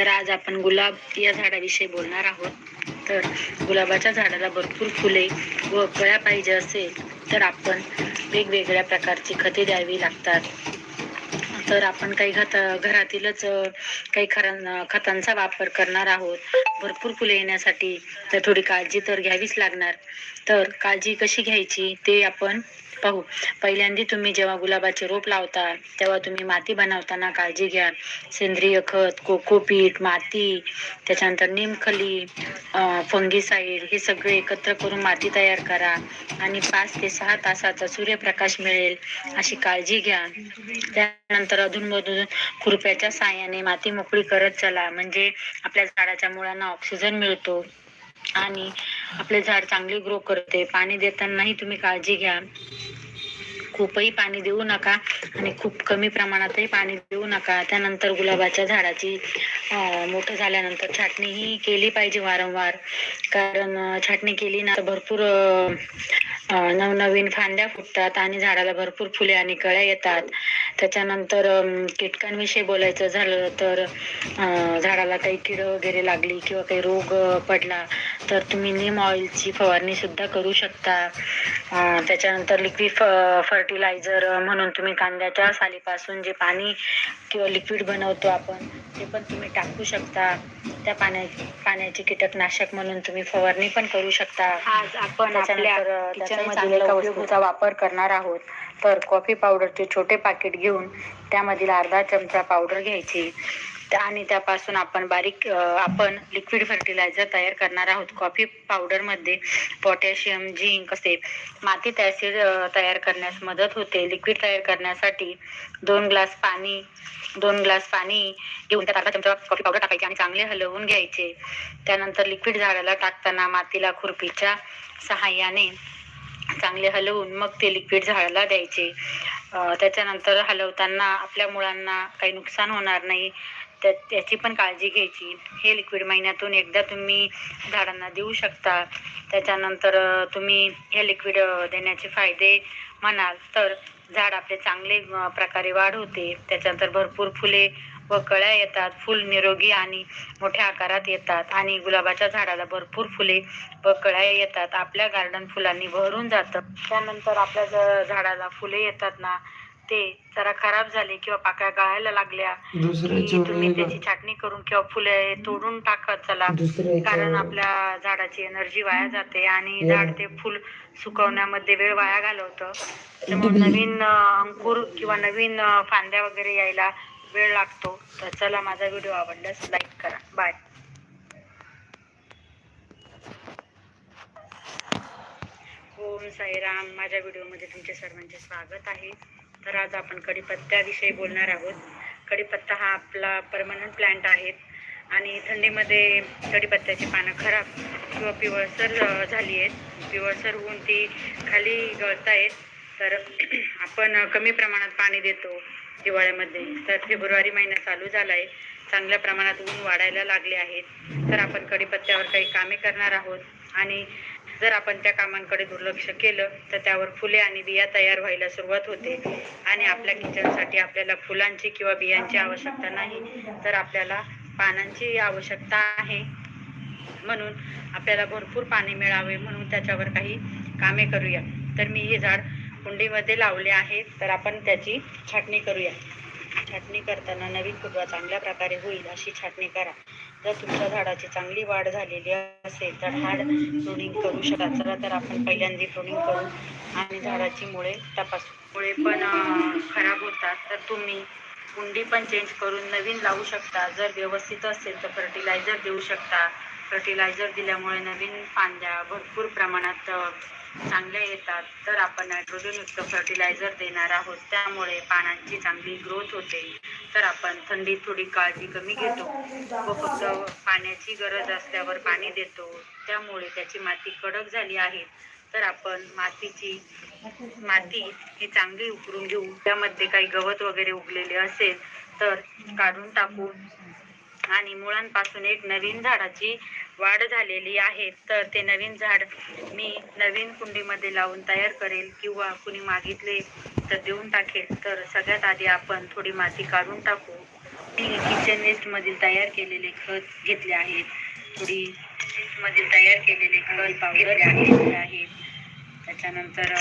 तर आज आपण गुलाब या झाडाविषयी बोलणार आहोत. तर गुलाबाच्या झाडाला भरपूर फुले व कळ्या पाहिजे असेल तर आपण वेगवेगळ्या प्रकारची खते द्यावी लागतात. तर आपण काही खत घरातीलच काही खरां खतांचा वापर करणार आहोत. भरपूर फुले येण्यासाठी तर थोडी काळजी तर घ्यावीच लागणार. तर काळजी कशी घ्यायची ते आपण पाहू. पहिल्यांदा तुम्ही जेव्हा गुलाबाचे रोप लावता तेव्हा तुम्ही माती बनवताना काळजी घ्या. सेंद्रिय खत कोकोपीट माती त्याच्यानंतर निमखली फंगीसाईड हे सगळे एकत्र करून माती तयार करा. आणि पाच ते सहा तासाचा सूर्यप्रकाश मिळेल अशी काळजी घ्या. त्यानंतर अधूनमधून खुरप्याच्या साहाय्याने माती मोकळी करत चला. म्हणजे आपल्या झाडाच्या मुळांना ऑक्सिजन मिळतो. आणि आपले झाड चांगले ग्रो करते. पाणी देतानाही तुम्ही काळजी घ्या. खूपही पाणी देऊ नका आणि खूप कमी प्रमाणातही पाणी देऊ नका. त्यानंतर गुलाबाच्या झाडाची मोठं झाल्यानंतर छाटणी ही केली पाहिजे वारंवार. कारण छाटणी केली ना तर भरपूर नवनवीन फांद्या फुटतात आणि झाडाला भरपूर फुले आणि कळ्या येतात. त्याच्यानंतर कीटकांविषयी बोलायचं झालं तर झाडाला काही कीड वगैरे लागली किंवा काही रोग पडला तर तुम्ही नीम ऑइलची फवारणी सुद्धा करू शकता. त्याच्यानंतर लिक्विड फर्टिलायझर म्हणून तुम्ही कांद्याच्या सालीपासून जे पाणी किंवा लिक्विड बनवतो आपण ते पण तुम्ही टाकू शकता. त्या पाण्या पाण्याचे कीटकनाशक म्हणून तुम्ही फवारणी पण करू शकता. आज आपण उपयोगाचा वापर करणार आहोत. तर कॉफी पावडरचे छोटे पाकिट घेऊन त्यामधील अर्धा चमचा पावडर घ्यायची. त्या- आणि त्यापासून आपण बारीक आपण लिक्विड फर्टिलायझर तयार करणार आहोत. कॉफी पावडरमध्ये पोटॅशियम झिंक असे मातीत ॲसिड तयार करण्यास मदत होते. लिक्विड तयार करण्यासाठी दोन ग्लास पाणी दोन ग्लास पाणी घेऊन त्यात अर्धा चमचा कॉफी पावडर टाकायची आणि चांगले हलवून घ्यायचे. त्यानंतर लिक्विड झाडाला टाकताना मातीला खुरपीच्या सहाय्याने चांगले हलवून मग ते लिक्विड झाडाला द्यायचे. त्याच्यानंतर हलवताना आपल्या मुळांना काही नुकसान होणार नाही. त्या त्याची पण काळजी घ्यायची. हे लिक्विड महिन्यातून एकदा तुम्ही झाडांना देऊ शकता. त्याच्यानंतर तुम्ही हे लिक्विड देण्याचे फायदे म्हणाल तर झाड आपले चांगले प्रकारे वाढ होते त्याच्यानंतर भरपूर फुले व कळ्या येतात. फुल निरोगी आणि मोठ्या आकारात येतात. आणि गुलाबाच्या झाडाला भरपूर फुले व कळ्या येतात. आपल्या गार्डन फुलांनी भरून जातं. त्यानंतर आपल्या ज- झाडाला फुले येतात ना ते जरा खराब झाले किंवा पाकळ्या गळायला लागल्या की तुम्ही त्याची छाटणी करून किंवा फुले तोडून टाकत चला. कारण आपल्या झाडाची एनर्जी वाया जाते आणि. झाड ते फुल सुकवण्यामध्ये वेळ वाया घालवतं. त्यामुळे नवीन अंकुर किंवा नवीन फांद्या वगैरे यायला वेळ लागतो. तर चला माझा व्हिडिओ आवडल्यास लाईक करा. बाय ओम साईराम. माझ्या व्हिडिओमध्ये तुमचे सर्वांचे स्वागत आहे. तर आज आपण कढीपत्त्याविषयी बोलणार आहोत. कढीपत्ता हा आपला परमनंट प्लांट आहे आणि थंडीमध्ये कढीपत्त्याची पानं खराब किंवा पिवळसर झाली आहेत. पिवळसर होऊन ती खाली गळत आहेत तर आपण कमी प्रमाणात पाणी देतो हिवाळ्यामध्ये. तर फेब्रुवारी महिना चालू झाला आहे चांगल्या प्रमाणात ऊन वाढायला लागले आहेत. तर आपण कढीपत्त्यावर काही कामे करणार आहोत. आणि जर आपण त्या कामांकडे दुर्लक्ष केलं तर त्यावर फुले आणि बिया तयार व्हायला सुरुवात होते. आणि आपल्या किचनसाठी आपल्याला फुलांची किंवा बियांची आवश्यकता नाही तर आपल्याला पानांची आवश्यकता आहे. म्हणून आपल्याला भरपूर पाणी मिळावे म्हणून त्याच्यावर काही कामे करूया. तर मी हे झाड कुंडीमध्ये लावले आहे तर आपण त्याची छाटणी करूया. छाटणी करताना नवीन फुटवा चांगल्या प्रकारे होईल अशी छाटणी करा. जर तुमच्या झाडाची चांगली वाढ झालेली असेल तर झाड प्रुनिंग करू शकता चला तर आपण पहिल्यांदा प्रुनिंग करू आणि झाडाची मुळे तपासू. मुळे पण खराब होतात. तर तुम्ही कुंडी पण चेंज करून नवीन लावू शकता. जर व्यवस्थित असेल तर फर्टिलायझर देऊ शकता. फर्टिलायझर दिल्यामुळे नवीन फांद्या भरपूर प्रमाणात चांगल्या येतात. तर आपण नायट्रोजनयुक्त फर्टिलायझर देणार आहोत. त्यामुळे पानांची चांगली ग्रोथ होते. तर आपण थंडीत थोडी काळजी कमी घेतो व फक्त पाण्याची गरज असल्यावर पाणी देतो. त्यामुळे त्याची माती कडक झाली आहे. तर आपण मातीची माती ही चांगली उकरून घेऊ. त्यामध्ये काही गवत वगैरे उगलेले असेल तर काढून टाकून आणि मुळांपासून एक नवीन झाडाची वाढ झालेली आहे. तर ते नवीन झाड मी नवीन कुंडीमध्ये लावून तयार करेल किंवा कुणी मागितले तर देऊन टाकेल. तर सगळ्यात आधी आपण थोडी माती काढून टाकू. किचन वेस्टमधील तयार केलेले खत घेतले आहेत थोडी मधील तयार केलेले खत पावडर घेतले आहेत त्याच्यानंतर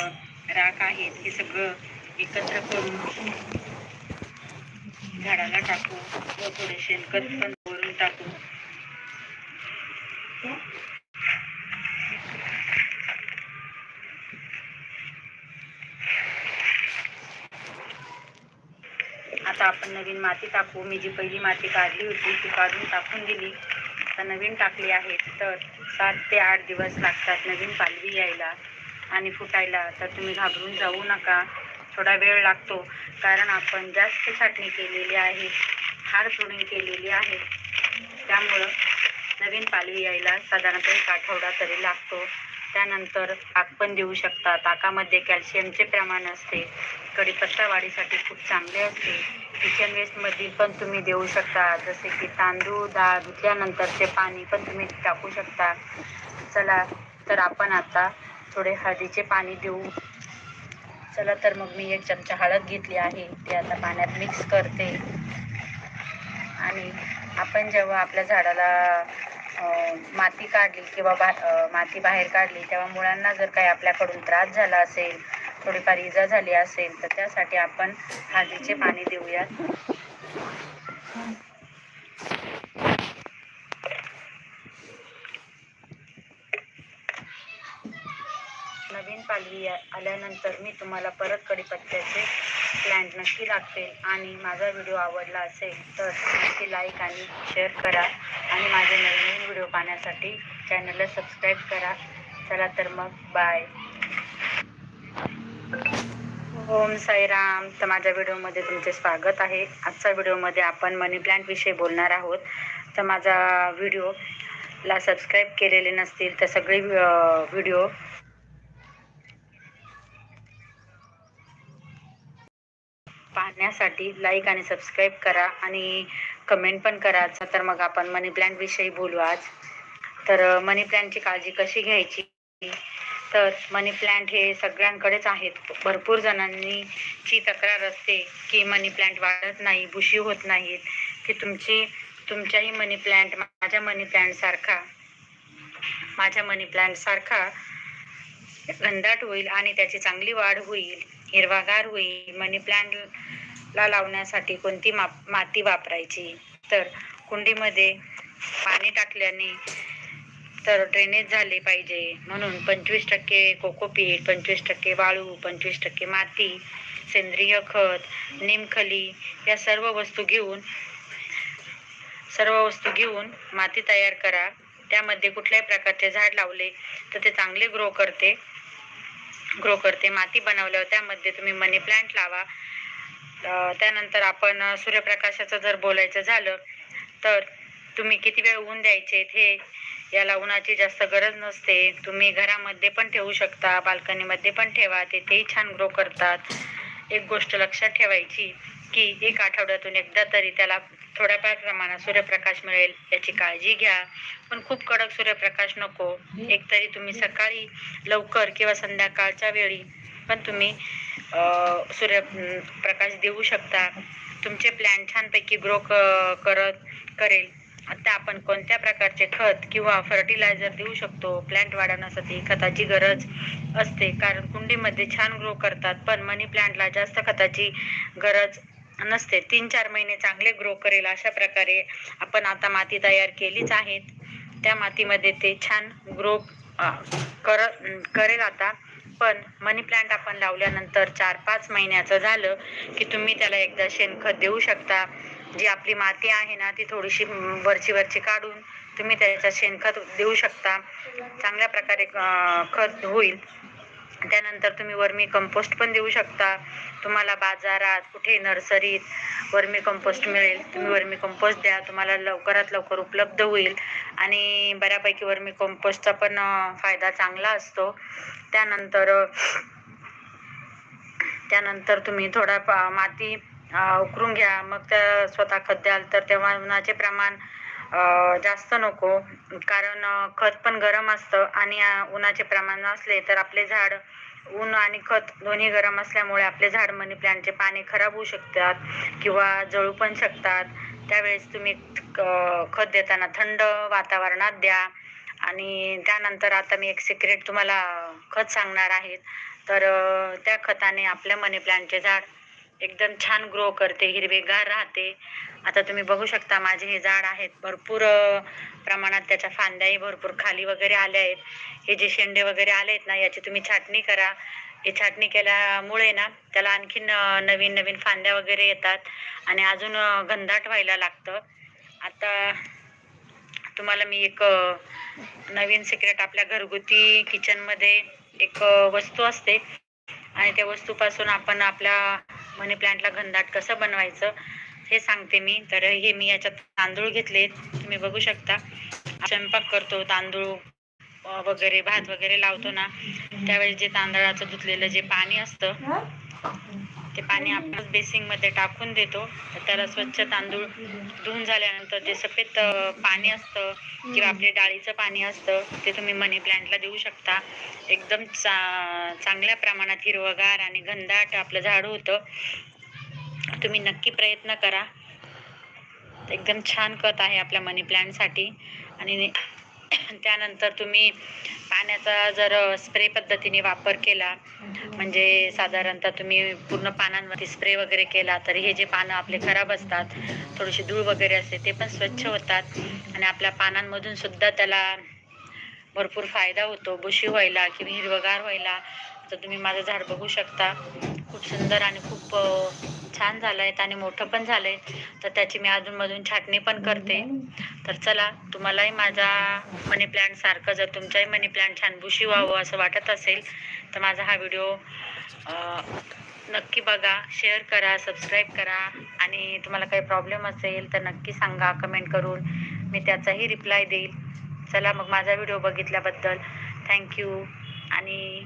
राख आहेत. हे सगळं एकत्र करून झाडाला टाकू व थोडे शेणखत पण टाकू. आता आपण नवीन माती टाकू. मी जी पहिली माती काढली होती ती काढून टाकून दिली. आता नवीन टाकली आहे तर सात ते आठ दिवस लागतात नवीन पालवी यायला आणि फुटायला. तर तुम्ही घाबरून जाऊ नका. थोडा वेळ लागतो. कारण आपण जास्त छाटणी केलेली आहे हार तोडून केलेली आहे. त्यामुळं नवीन पालवी यायला साधारणतः एक आठवडा तरी लागतो. त्यानंतर ताक पण देऊ शकता ताकामध्ये कॅल्शियमचे प्रमाण असते. कढीपत्ता वाढीसाठी खूप चांगले असते. किचन वेस्टमध्ये पण तुम्ही देऊ शकता. जसे की तांदूळ डाळ धुतल्यानंतरचे पाणी पण तुम्ही टाकू शकता. चला तर आपण आता थोडे हळदीचे पाणी देऊ. चला तर मग मी एक चमचा हळद घेतली आहे. ते आता पाण्यात मिक्स करते. आणि आपण जेव्हा आपल्या झाडाला माती काढली किंवा बा माती बाहेर काढली तेव्हा मुळांना जर काही आपल्याकडून त्रास झाला असेल थोडीफार इजा झाली असेल तर त्यासाठी आपण हळदीचे पाणी देऊयात. नवीन पालवी आल्यानंतर मी तुम्हाला परत कडीपत्त्याचे प्लॅन्ट नक्की लागते आणि माझा व्हिडिओ आवडला असेल तर नक्की लाईक आणि शेअर करा. आणि माझे नवीन व्हिडिओ पाहण्यासाठी चॅनलला सबस्क्राईब करा. चला तर मग बाय ओम साईराम. तर माझ्या व्हिडिओमध्ये तुमचे स्वागत आहे. आजच्या व्हिडिओमध्ये आपण मनी प्लॅन्टविषयी बोलणार आहोत. तर माझा व्हिडिओला सबस्क्राईब केलेले नसतील तर सगळे व्हिडिओ पाहण्यासाठी लाईक आणि सबस्क्राईब करा आणि कमेंट पण करा. तर मग आपण मनी प्लांट विषयी बोलू आज. तर मनी प्लॅन्टची काळजी कशी घ्यायची? तर मनी प्लांट हे सगळ्यांकडेच आहेत. भरपूर जणांनी ची तक्रार असते की मनी प्लांट वाढत नाही बुशी होत नाहीत की तुमची तुमच्याही मनी प्लांट माझ्या मनी प्लांट सारखा माझ्या मनी प्लांट सारखा घनदाट होईल आणि त्याची चांगली वाढ होईल हिरवागार होईल. मनी ला लावण्यासाठी कोणती मा माती वापरायची? तर कुंडीमध्ये पाणी टाकल्याने तर ड्रेनेज झाले पाहिजे. म्हणून पंचवीस टक्के कोकोपीट पंचवीस टक्के वाळू पंचवीस टक्के माती सेंद्रिय खत निमखली या सर्व वस्तू घेऊन सर्व वस्तू घेऊन माती तयार करा. त्यामध्ये कुठल्याही प्रकारचे झाड लावले तर ते चांगले ग्रो करते. ग्रो करते. माती बनवल्यावर त्यामध्ये तुम्ही मनी प्लांट लावा. त्यानंतर आपण सूर्यप्रकाशाचं जर बोलायचं झालं तर तुम्ही किती वेळ ऊन द्यायचे हे याला उन्हाची जास्त गरज नसते. तुम्ही घरामध्ये पण ठेवू शकता बाल्कनीमध्ये पण ठेवा तेथेही छान ग्रो करतात. एक गोष्ट लक्षात ठेवायची की एक आठवड्यातून एकदा तरी त्याला थोड्याफार प्रमाणात सूर्यप्रकाश मिळेल याची काळजी घ्या. पण खूप कडक सूर्यप्रकाश नको. एकतरी तुम्ही सकाळी लवकर किंवा संध्याकाळच्या वेळी पण तुम्ही सूर्य प्रकाश देऊ शकता. तुमचे प्लॅन छानपैकी ग्रो क करत करेल. आता आपण कोणत्या प्रकारचे खत किंवा फर्टिलायझर देऊ शकतो? प्लांट वाढवण्यासाठी खताची गरज असते. कारण कुंडीमध्ये छान ग्रो करतात पण मनी प्लांटला जास्त खताची गरज नसते. तीन चार महिने चांगले ग्रो करेल अशा प्रकारे आपण आता माती तयार केलीच आहेत त्या मातीमध्ये ते छान ग्रो कर करेल आता. पण मनी प्लांट आपण लावल्यानंतर चार पाच महिन्याचं झालं की तुम्ही त्याला एकदा शेणखत देऊ शकता. जी आपली माती आहे ना ती थोडीशी वरची वरची काढून तुम्ही त्याच्यात शेणखत देऊ शकता. चांगल्या प्रकारे खत होईल. त्यानंतर तुम्ही वर्मी कंपोस्ट पण देऊ शकता. तुम्हाला बाजारात कुठे नर्सरीत वर्मी कंपोस्ट मिळेल तुम्ही वर्मी कंपोस्ट द्या. तुम्हाला लवकरात लवकर उपलब्ध होईल. आणि बऱ्यापैकी वर्मी कंपोस्टचा पण फायदा चांगला असतो. त्यानंतर त्यानंतर तुम्ही थोडा माती उकरून घ्या. मग त्या स्वतः खत द्याल तर तेव्हा उन्हाचे प्रमाण जास्त नको. कारण खत पण गरम असतं आणि उन्हाचे प्रमाण असले तर आपले झाड ऊन आणि खत दोन्ही गरम असल्यामुळे आपले झाड मनी प्लांटचे पाने खराब होऊ शकतात किंवा जळू पण शकतात. त्यावेळेस तुम्ही क- खत देताना थंड वातावरणात द्या आणि त्यानंतर आता मी एक सिक्रेट तुम्हाला खत सांगणार आहे. तर त्या खताने आपल्या मनी प्लांटचे झाड एकदम छान ग्रो करते हिरवेगार राहते. आता तुम्ही बघू शकता माझे हे झाड आहेत भरपूर प्रमाणात त्याच्या फांद्याही भरपूर खाली वगैरे आल्या आहेत. हे जे शेंडे वगैरे आले आहेत ना याची तुम्ही छाटणी करा. हे छाटणी केल्यामुळे ना त्याला आणखीन नवीन नवीन फांद्या वगैरे येतात आणि अजून गंधाट घनदाट व्हायला लागतं. आता तुम्हाला मी एक नवीन सिक्रेट आपल्या घरगुती किचनमध्ये एक वस्तू असते. आणि त्या वस्तूपासून आपण आपल्या मनी प्लांटला घनदाट कसं बनवायचं हे सांगते मी. तर हे मी याच्यात तांदूळ घेतले. तुम्ही बघू शकता. स्वयंपाक करतो तांदूळ वगैरे भात वगैरे लावतो ना. त्यावेळेस जे तांदळाचं धुतलेलं जे पाणी असतं ते पाणी आपण बेसिंगमध्ये टाकून देतो. तर त्याला स्वच्छ तांदूळ धुवून झाल्यानंतर जे सफेद पाणी असतं किंवा आपले डाळीचं पाणी असतं ते तुम्ही मनी प्लांटला देऊ शकता. एकदम चा चांगल्या प्रमाणात हिरवगार आणि घनदाट आपलं झाड होतं. तुम्ही नक्की प्रयत्न करा. एकदम छान खत आहे आपल्या मनी प्लांटसाठी आणि त्यानंतर तुम्ही पाण्याचा जर स्प्रे पद्धतीने वापर केला म्हणजे साधारणतः तुम्ही पूर्ण पानांवरती स्प्रे वगैरे केला तर हे जे पानं आपले खराब असतात थोडीशी धूळ वगैरे असते ते पण स्वच्छ होतात आणि आपल्या पानांमधून सुद्धा त्याला भरपूर फायदा होतो. बुशी व्हायला किंवा हिरवगार व्हायला तर तुम्ही माझं झाड बघू शकता. खूप सुंदर आणि खूप छान झालं आहे आणि मोठं पण झालं आहे तर त्याची मी अधूनमधून छाटणी पण करते. तर चला तुम्हालाही माझा मनी प्लांट सारखं जर तुमचाही मनी प्लॅन छान बुशी व्हावं असं वाटत असेल तर माझा हा व्हिडिओ नक्की बघा शेअर करा सबस्क्राईब करा. आणि तुम्हाला काही प्रॉब्लेम असेल तर नक्की सांगा कमेंट करून. मी त्याचाही रिप्लाय देईल. चला मग माझा व्हिडिओ बघितल्याबद्दल. थँक्यू. आणि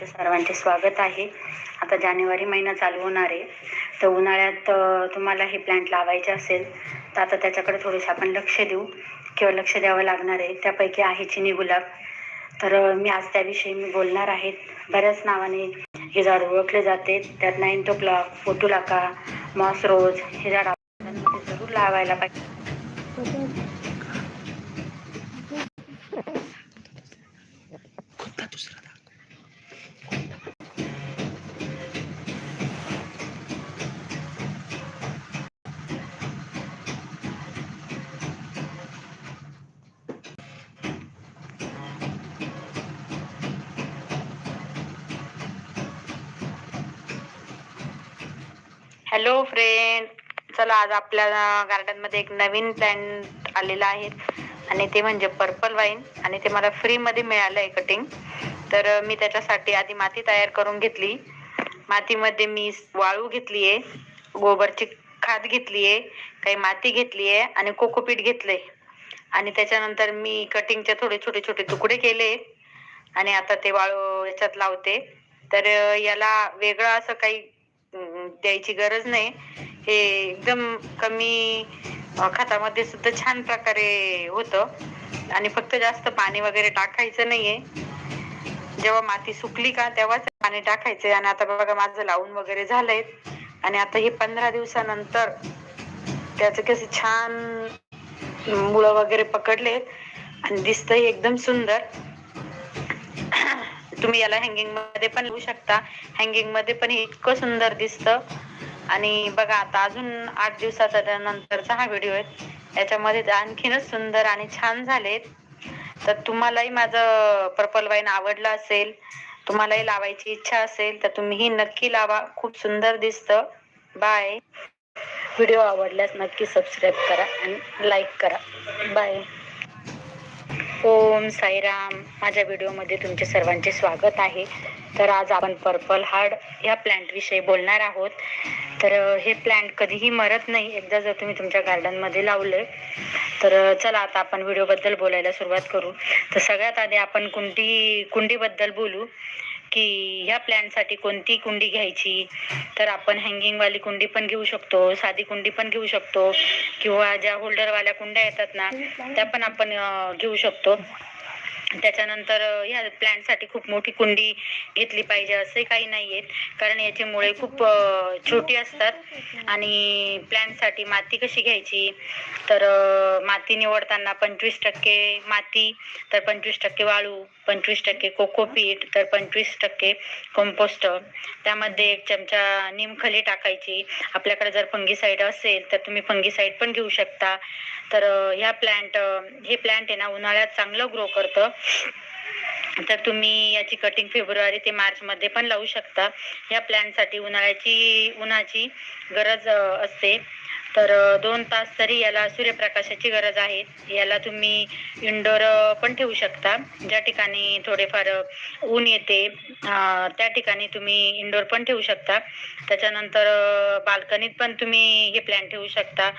तुमच्या सर्वांचे स्वागत आहे. आता जानेवारी महिना चालू होणार आहे. तर उन्हाळ्यात तुम्हाला हे प्लांट लावायचे असेल तर आता त्याच्याकडे थोडेसे आपण लक्ष देऊ किंवा लक्ष द्यावं लागणार आहे. त्यापैकी आहे चिनी गुलाब. तर मी आज त्याविषयी मी बोलणार आहे. बऱ्याच नावाने हे झाड ओळखले जाते. त्यात नाईन टोपला फोटुलाका मॉस रोज हे झाड जरूर लावायला पाहिजे. हॅलो फ्रेंड चला आज आपल्या गार्डनमध्ये एक नवीन प्लॅन्ट आलेला आहे. आणि ते म्हणजे पर्पल वाईन आणि ते मला फ्रीमध्ये मिळालं आहे कटिंग तर मी त्याच्यासाठी आधी माती तयार करून घेतली. मातीमध्ये मी वाळू घेतली आहे. गोबरची खाद घेतली आहे. काही माती घेतली आहे. आणि कोकोपीट घेतलंय. आणि त्याच्यानंतर मी कटिंगचे थोडे छोटे छोटे तुकडे केले. आणि आता ते वाळू याच्यात लावते. तर याला वेगळं असं काही द्यायची गरज नाही. हे एकदम कमी खतामध्ये सुद्धा छान प्रकारे होतं. आणि फक्त जास्त पाणी वगैरे टाकायचं नाहीये. जेव्हा माती सुकली का तेव्हाच पाणी टाकायचंय आणि आता बघा माझं लावून वगैरे झालंय. आणि आता हे पंधरा दिवसानंतर त्याच कसे छान मुळं वगैरे पकडलेत. आणि दिसतंय एकदम सुंदर. तुम्ही याला हँगिंगमध्ये पण लिहू शकता. हँगिंगमध्ये पण इतकं सुंदर दिसतं. आणि बघा आता अजून आठ दिवसाचा नंतरचा हा व्हिडिओ आहे. याच्यामध्ये आणखीनच सुंदर आणि छान झालेत. तर तुम्हालाही माझं पर्पल वाईन आवडलं असेल तुम्हालाही लावायची इच्छा असेल तर तुम्हीही नक्की लावा. खूप सुंदर दिसतं. बाय व्हिडिओ आवडल्यास नक्की सबस्क्राईब करा आणि लाईक करा. बाय ओम साईराम. माझ्या व्हिडिओमध्ये तुमचे सर्वांचे स्वागत आहे. तर आज आपण पर्पल हार्ड या प्लॅन्टविषयी बोलणार आहोत. तर हे प्लॅन्ट कधीही मरत नाही. एकदा जर तुम्ही तुमच्या गार्डनमध्ये लावले तर चला आता आपण व्हिडिओबद्दल बोलायला सुरुवात करू. तर सगळ्यात आधी आपण कुंडी कुंडीबद्दल बोलू. की ह्या प्लॅनसाठी कोणती कुंडी घ्यायची? तर आपण हँगिंगवाली कुंडी पण घेऊ शकतो साधी कुंडी पण घेऊ शकतो किंवा ज्या होल्डरवाल्या कुंड्या येतात ना त्या पण आपण घेऊ शकतो. त्याच्यानंतर ह्या प्लॅन्टसाठी खूप मोठी कुंडी घेतली पाहिजे असे काही नाही आहेत कारण याची मुळे खूप छोटी असतात. आणि प्लॅन्टसाठी माती कशी घ्यायची? तर माती निवडताना पंचवीस टक्के माती तर पंचवीस टक्के वाळू पंचवीस टक्के कोकोपीट तर पंचवीस टक्के कंपोस्ट त्यामध्ये एक चमचा निमखली टाकायची. आपल्याकडे जर फंगीसाईड असेल तर तुम्ही फंगीसाईड पण घेऊ शकता. तर ह्या प्लॅन्ट हे प्लॅन्ट आहे ना उन्हाळ्यात चांगलं ग्रो करतं. तर तुम्ही याची कटिंग फेब्रुवारी ते मार्च मध्ये पण लावू शकता. या प्लॅनसाठी उन्हाळ्याची उन्हाची गरज असते. तर दोन तास तरी याला सूर्यप्रकाशाची गरज आहे. याला तुम्ही इंडोर पण ठेवू शकता. ज्या ठिकाणी थोडेफार ऊन येते त्या ठिकाणी तुम्ही इंडोर पण ठेवू शकता. त्याच्यानंतर बाल्कनीत पण तुम्ही हे प्लॅन ठेवू शकता.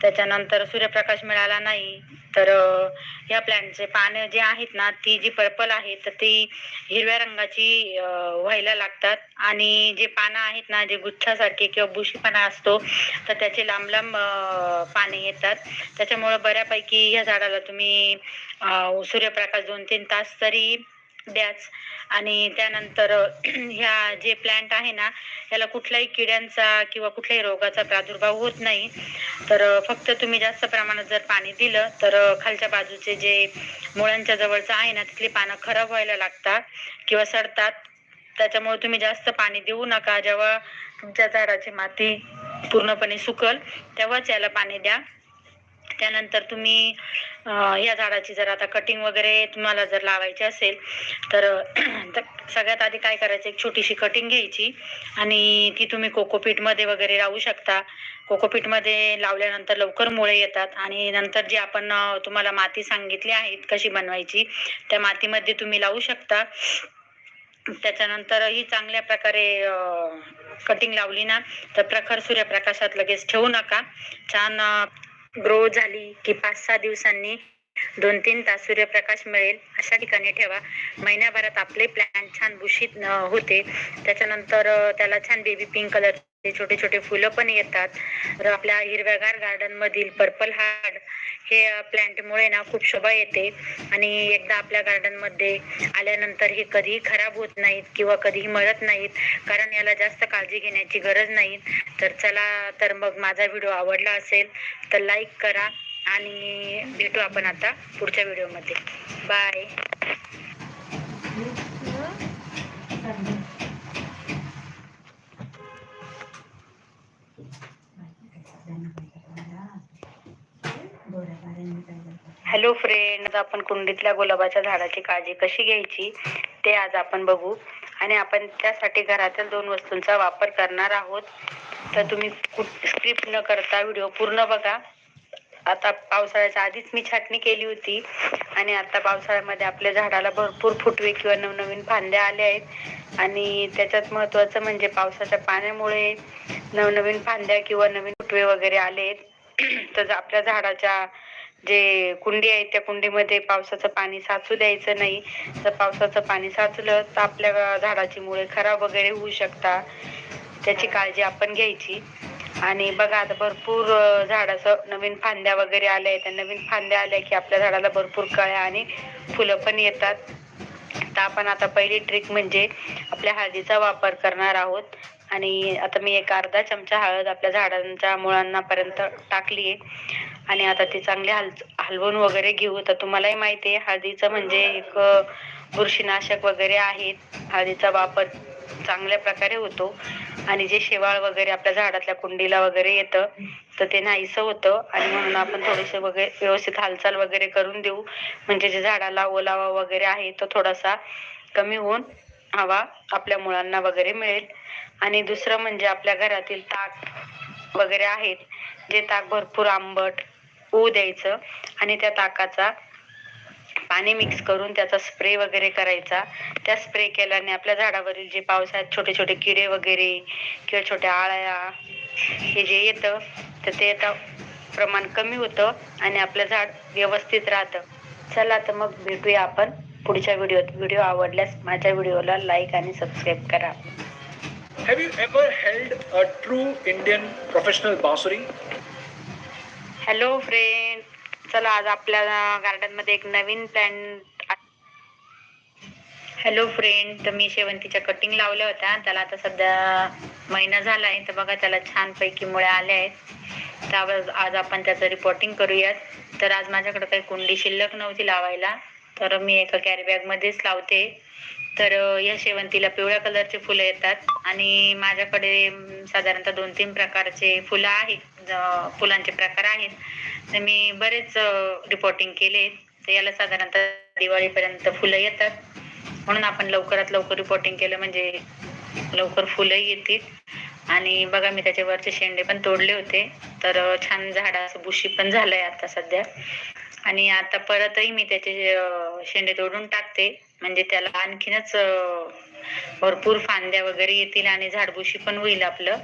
त्याच्यानंतर सूर्यप्रकाश मिळाला नाही तर ह्या या प्लॅन्टचे पानं जे आहेत ना ती जी पर्पल आहेत तर ती हिरव्या रंगाची व्हायला लागतात. आणि जे पानं आहेत ना जे गुच्छासारखे किंवा बुशीपणा असतो तर त्याचे लांब लांब पाने येतात. त्याच्यामुळं बऱ्यापैकी ह्या झाडाला तुम्ही सूर्यप्रकाश दोन तीन तास तरी द्याच. आणि त्यानंतर ह्या जे प्लॅन्ट आहे ना याला कुठल्याही किड्यांचा किंवा कुठल्याही रोगाचा प्रादुर्भाव होत नाही. तर फक्त तुम्ही जास्त प्रमाणात जर पाणी दिलं तर खालच्या बाजूचे जे मुळांच्या जवळचं आहे ना तिथली पानं खराब व्हायला लागतात किंवा सडतात. त्याच्यामुळे तुम्ही जास्त पाणी देऊ नका. जेव्हा तुमच्या झाडाची माती पूर्णपणे सुकल तेव्हाच याला पाणी द्या. त्यानंतर तुम्ही या झाडाची जर आता कटिंग वगैरे तुम्हाला जर लावायची असेल तर सगळ्यात आधी काय करायचं एक छोटीशी कटिंग घ्यायची आणि ती तुम्ही कोकोपीटमध्ये वगैरे लावू शकता. कोकोपीटमध्ये लावल्यानंतर लवकर मुळे येतात आणि नंतर जी आपण तुम्हाला माती सांगितली आहे कशी बनवायची त्या मातीमध्ये तुम्ही लावू शकता. त्याच्यानंतर ही चांगल्या प्रकारे कटिंग लावली ना तर प्रखर सूर्यप्रकाशात लगेच ठेवू नका. छान ग्रो झाली की पाच सहा दिवसांनी दोन तीन तास सूर्यप्रकाश मिळेल अशा ठिकाणी ठेवा. महिन्याभरात आपले प्लॅन छान भूषित होते. त्याच्यानंतर त्याला छान बेबी पिंक कलर छोटे छोटे फुलं पण येतात. तर आपल्या हिरव्यागार गार्डन मधील पर्पल हार्ड हे प्लॅन्टमुळे ना खूप शोभा येते. आणि एकदा आपल्या गार्डनमध्ये आल्यानंतर हे कधीही खराब होत नाहीत किंवा कधीही मरत नाहीत कारण याला जास्त काळजी घेण्याची गरज नाही. तर चला तर मग माझा व्हिडिओ आवडला असेल तर लाईक करा आणि भेटू आपण आता पुढच्या व्हिडिओमध्ये बाय हॅलो फ्रेंड आपण कुंडीतल्या गुलाबाच्या झाडाची काळजी कशी घ्यायची ते आज आपण बघू. आणि आपण त्यासाठी घरातील दोन वस्तूंचा वापर करणार आहोत. तर तुम्ही स्क्रिप्ट न करता व्हिडिओ पूर्ण बघा. आता पावसाळ्याच्या आधीच मी छाटणी केली होती. आणि आता पावसाळ्यामध्ये आपल्या झाडाला भरपूर फुटवे किंवा नवनवीन फांद्या आल्या आहेत. आणि त्याच्यात महत्त्वाचं म्हणजे पावसाच्या पाण्यामुळे नवनवीन फांद्या किंवा नवीन फुटवे वगैरे आले आहेत. तर आपल्या झाडाच्या जे कुंडी आहे त्या कुंडीमध्ये पावसाचं पाणी साचू द्यायचं नाही. जर पावसाचं पाणी साचलं तर आपल्या झाडाची मुळे खराब वगैरे होऊ शकतात. त्याची काळजी आपण घ्यायची. आणि बघा आता भरपूर झाडाचं नवीन फांद्या वगैरे आल्या आहेत. नवीन फांद्या आल्या की आपल्या झाडाला भरपूर कळ्या आणि फुलं पण येतात. तर आपण आता पहिली ट्रिक म्हणजे आपल्या हळदीचा वापर करणार आहोत. आणि आता मी एक अर्धा चमचा हळद आपल्या झाडांच्या मुळांनापर्यंत टाकली आहे आणि आता ती चांगली हल हलवून वगैरे घेऊ. तर तुम्हालाही माहिती आहे हळदीचं म्हणजे एक बुरशीनाशक वगैरे आहेत हळदीचा वापर चांगल्या प्रकारे होतो. आणि जे शेवाळ वगैरे आपल्या झाडातल्या कुंडीला वगैरे येतं तर ते नाहीसं होतं. आणि म्हणून आपण थोडेसे वगैरे व्यवस्थित हालचाल वगैरे करून देऊ. म्हणजे जे झाडाला ओलावा वगैरे आहे तो थोडासा कमी होऊन हवा आपल्या मुळांना वगैरे मिळेल. आणि दुसरं म्हणजे आपल्या घरातील ताक वगैरे आहेत जे ताक भरपूर आंबट होऊ द्यायचं. आणि त्या ताकाचा पाणी मिक्स करून त्याचा स्प्रे वगैरे करायचा. त्या स्प्रे केल्याने आपल्या झाडावरील जे पावसाळ्यात छोटे छोटे किडे वगैरे किंवा छोट्या आळ्या हे जे येतं तर ते आता प्रमाण कमी होतं आणि आपलं झाड व्यवस्थित राहतं. चला तर मग भेटूया आपण पुढच्या व्हिडिओत व्हिडिओ आवडल्यास माझ्या व्हिडिओला लाईक आणि सबस्क्राईब करा. Have you ever held a true Indian professional bansuri? Hello friend चला आज आपल्या गार्डनमध्ये एक नवीन प्लॅन्ट हॅलो फ्रेंड तर मी शेवंतीच्या कटिंग लावल्या होत्या. त्याला आता सध्या महिना झाला आहे तर बघा त्याला छानपैकी मुळ्या आल्या आहेत. त्यावर आज- आपण त्याचं रिपोर्टिंग करूयात. तर आज माझ्याकडे काही कुंडी शिल्लक नव्हती लावायला तर मी एका कॅरीबॅगमध्येच लावते. तर या शेवंतीला पिवळ्या कलरचे फुलं येतात. आणि माझ्याकडे साधारणतः दोन तीन प्रकारचे फुलं आहेत. फुलांचे प्रकार आहेत. तर मी बरेच रिपोर्टिंग केले. तर याला साधारणतः दिवाळीपर्यंत फुलं येतात. म्हणून आपण लवकरात लवकर रिपोर्टिंग केलं म्हणजे लवकर फुलंही येतील. आणि बघा मी त्याचे वरचे शेंडे पण तोडले होते. तर छान झाड असं बुशी पण झालंय आता सध्या. आणि आता परतही मी त्याचे शेंडे तोडून टाकते. म्हणजे त्याला आणखीनच भरपूर फांद्या वगैरे येतील आणि झाडबुशी पण होईल आपलं.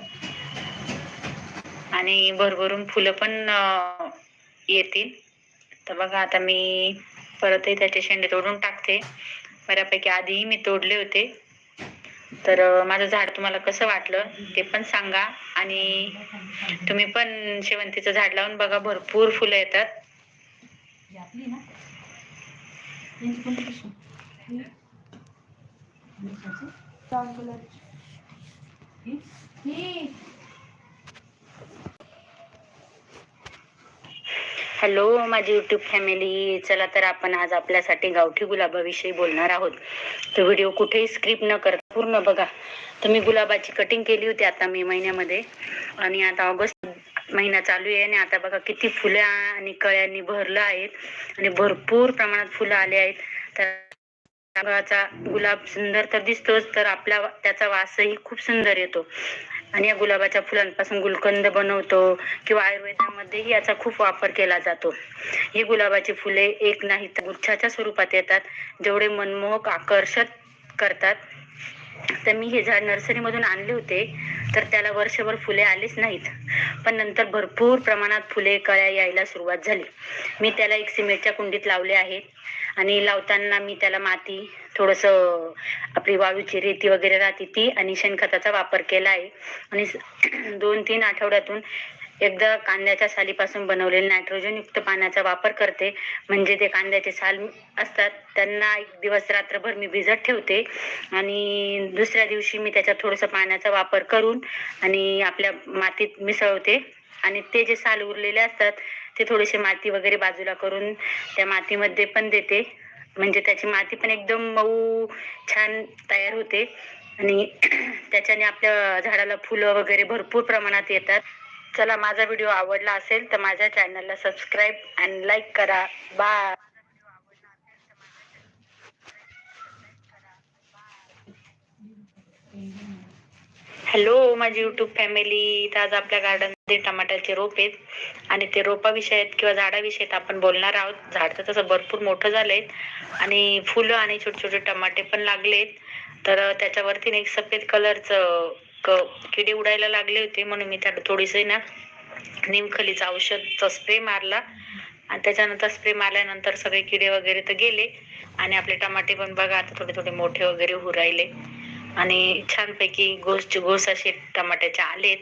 आणि भरभरून फुलं पण येतील. तर बघा आता मी परतही त्याचे शेंडे तोडून टाकते. बऱ्यापैकी आधीही मी तोडले होते. तर माझं झाड तुम्हाला कसं वाटलं ते पण सांगा. आणि तुम्ही पण शेवंतीचं झाड लावून बघा भरपूर फुलं येतात. हॅलो माझी यूट्यूब फॅमिली चला तर आपण आज आपल्यासाठी गावठी गुलाबाविषयी बोलणार आहोत. तर व्हिडिओ कुठेही स्क्रिप्ट न करता पूर्ण बघा. तर मी गुलाबाची कटिंग केली होती आता मे महिन्यामध्ये. आणि आता ऑगस्ट महिना चालू आहे आणि आता बघा किती फुलं आणि कळ्यांनी भरलं आहेत. आणि भरपूर प्रमाणात फुलं आले आहेत. तर रंगाचा गुलाब सुंदर तर दिसतोच तर आपला त्याचा वासही खूप सुंदर येतो. आणि या गुलाबाच्या फुलांपासून गुलकंद बनवतो किंवा आयुर्वेदामध्येही याचा खूप वापर केला जातो. ही गुलाबाची फुले एक नाही तर गुच्छाच्या स्वरूपात येतात. जेवढे मनमोहक आकर्षक करतात. तर मी हे झाड नर्सरीमधून आणले होते तर त्याला वर्षभर फुले आलीच नाहीत. पण नंतर भरपूर प्रमाणात फुले कळ्या यायला सुरुवात झाली. मी त्याला एक सिमेंटच्या कुंडीत लावले आहेत. आणि लावताना मी त्याला माती थोडस आपली वाळूची रेती वगैरे राहते ती आणि शेणखताचा वापर केला आहे. आणि दोन तीन आठवड्यातून एकदा कांद्याच्या सालीपासून बनवलेले नायट्रोजन युक्त पाण्याचा वापर करते. म्हणजे ते कांद्याचे साल असतात त्यांना एक दिवस रात्रभर मी भिजत ठेवते. आणि दुसऱ्या दिवशी मी त्याच्यात थोडंसं पाण्याचा वापर करून आणि आपल्या मातीत मिसळवते आणि ते जे साल उरलेले असतात ते थोडेसे माती वगैरे बाजूला करून त्या मातीमध्ये पण देते. म्हणजे त्याची माती पण एकदम मऊ छान तयार होते. आणि त्याच्याने आपल्या झाडाला फुलं वगैरे भरपूर प्रमाणात येतात. चला माझा व्हिडिओ आवडला असेल तर माझ्या चॅनलला सबस्क्राईब अँड लाईक करा. बाय हॅलो माझी यूट्यूब फॅमिली तर आज आपल्या गार्डनमध्ये टमाट्याचे रोप आहेत. आणि ते रोपाविषयी आहेत किंवा झाडाविषयी आहेत आपण बोलणार आहोत. झाड तर तसं भरपूर मोठं झालंय आणि फुलं आणि छोटे छोटे टमाटे पण लागलेत तर त्याच्यावरती एक सफेद कलरचं क किडे उडायला लागले होते. म्हणून मी त्याला थोडीसे ना निमखलीचं औषधचा स्प्रे मारला. आणि त्याच्यानंतर स्प्रे मारल्यानंतर सगळे किडे वगैरे तर गेले. आणि आपले टमाटे पण बघा आता थोडे थोडे मोठे वगैरे होऊ राहिले. आणि छानपैकी गोस गोस असे टमाट्याचे आलेत.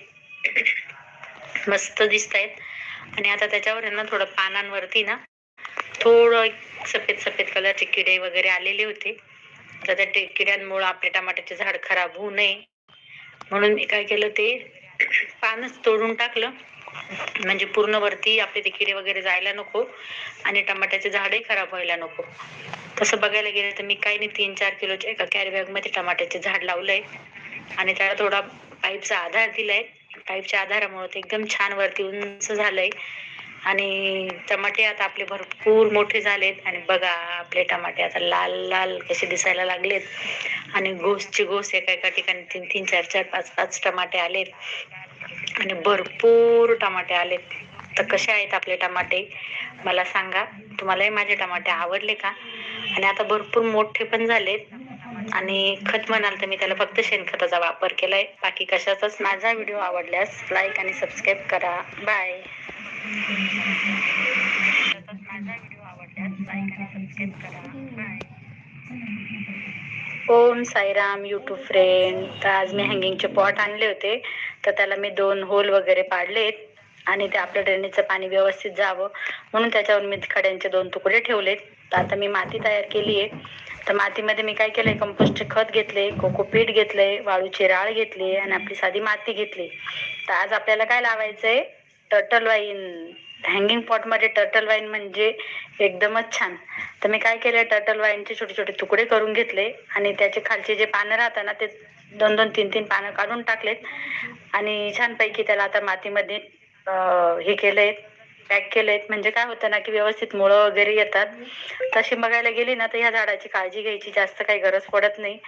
मस्त दिसत आहेत आणि आता त्याच्यावर आहे ना थोडं पानांवरती ना थोडं सफेद सफेद कलरचे किडे वगैरे आलेले होते. तर त्या किड्यांमुळे किड्यांमुळं आपले टमाट्याचे झाड खराब होऊ नये. म्हणून मी काय केलं ते पानच तोडून टाकलं. म्हणजे पूर्ण वरती आपले ते किडे वगैरे जायला नको आणि टमाट्याचे झाडही खराब व्हायला नको. तसं बघायला गेलं तर मी काही नाही तीन चार किलोच्या एका कॅरीबॅगमध्ये टमाट्याचे झाड लावलंय. आणि त्याला थोडा पाईपचा आधार दिलाय. पाईपच्या आधारामुळे ते एकदम छान वरती उंच झालंय. आणि टमाटे आता आपले भरपूर मोठे झालेत. आणि बघा आपले टमाटे आता लाल लाल कसे दिसायला लागलेत. आणि घोसची घोस एका एका ठिकाणी तीन तीन चार चार पाच पाच टमाटे आलेत. आणि भरपूर टमाटे आलेत. तर कसे आहेत आपले टमाटे? मला सांगा. तुम्हालाही माझे टमाटे आवडले का? आणि आता भरपूर मोठे पण झालेत. आणि खत म्हणाल तर मी त्याला फक्त शेणखताचा वापर केलाय. बाकी कशाचाच माझा व्हिडिओ आवडल्यास लाईक आणि सबस्क्राईब करा. बाय माझा व्हिडिओ आवडल्यास लाईक आणि सबस्क्राईब करा. Bye Om Sairam YouTube friend तर आज मी हँगिंगचे पॉट आणले होते. तर त्याला मी दोन होल वगैरे पाडलेत आणि ते आपल्या ड्रेनेजचं पाणी व्यवस्थित जावं. म्हणून त्याच्यावर मी खड्यांचे दोन तुकडे ठेवलेत. तर आता मी माती तयार केली आहे. तर मातीमध्ये मी काय केलंय? कंपोस्टचे खत घेतले कोकोपीठ घेतलंय वाळूची राळ घेतली आणि आपली साधी माती घेतली. तर आज आपल्याला काय लावायचंय? टर्टल वाईन हँगिंग पॉटमध्ये टर्टल वाईन म्हणजे एकदमच छान. तर मी काय केलं टर्टल वाईनचे छोटे छोटे तुकडे करून घेतले. आणि त्याचे खालचे जे पानं राहतात ना ते दोन दोन तीन तीन पानं काढून टाकलेत. आणि छानपैकी त्याला आता मातीमध्ये हे केलंय पॅक केलेत म्हणजे काय होतं ना की व्यवस्थित मुळं वगैरे येतात. तशी बघायला गेली ना तर ह्या झाडाची काळजी घ्यायची. जास्त काही गरज पडत नाही.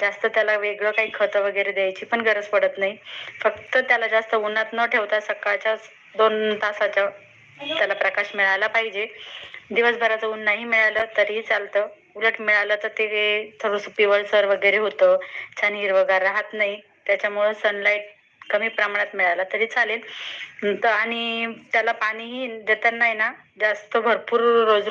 जास्त त्याला वेगळं काही खतं वगैरे द्यायची पण गरज पडत नाही. फक्त त्याला जास्त उन्हात न ठेवता सकाळच्या दोन तासाच्या त्याला प्रकाश मिळाला पाहिजे. दिवसभराचं ऊन नाही मिळालं तरीही चालतं. उलट मिळालं तर ते थोडंसं पिवळसर वगैरे होतं. छान हिरवगार राहत नाही. त्याच्यामुळं सनलाईट कमी प्रमाणात मिळाला तरी चालेल. तर आणि त्याला पाणीही देताना आहे ना जास्त भरपूर रोज रोज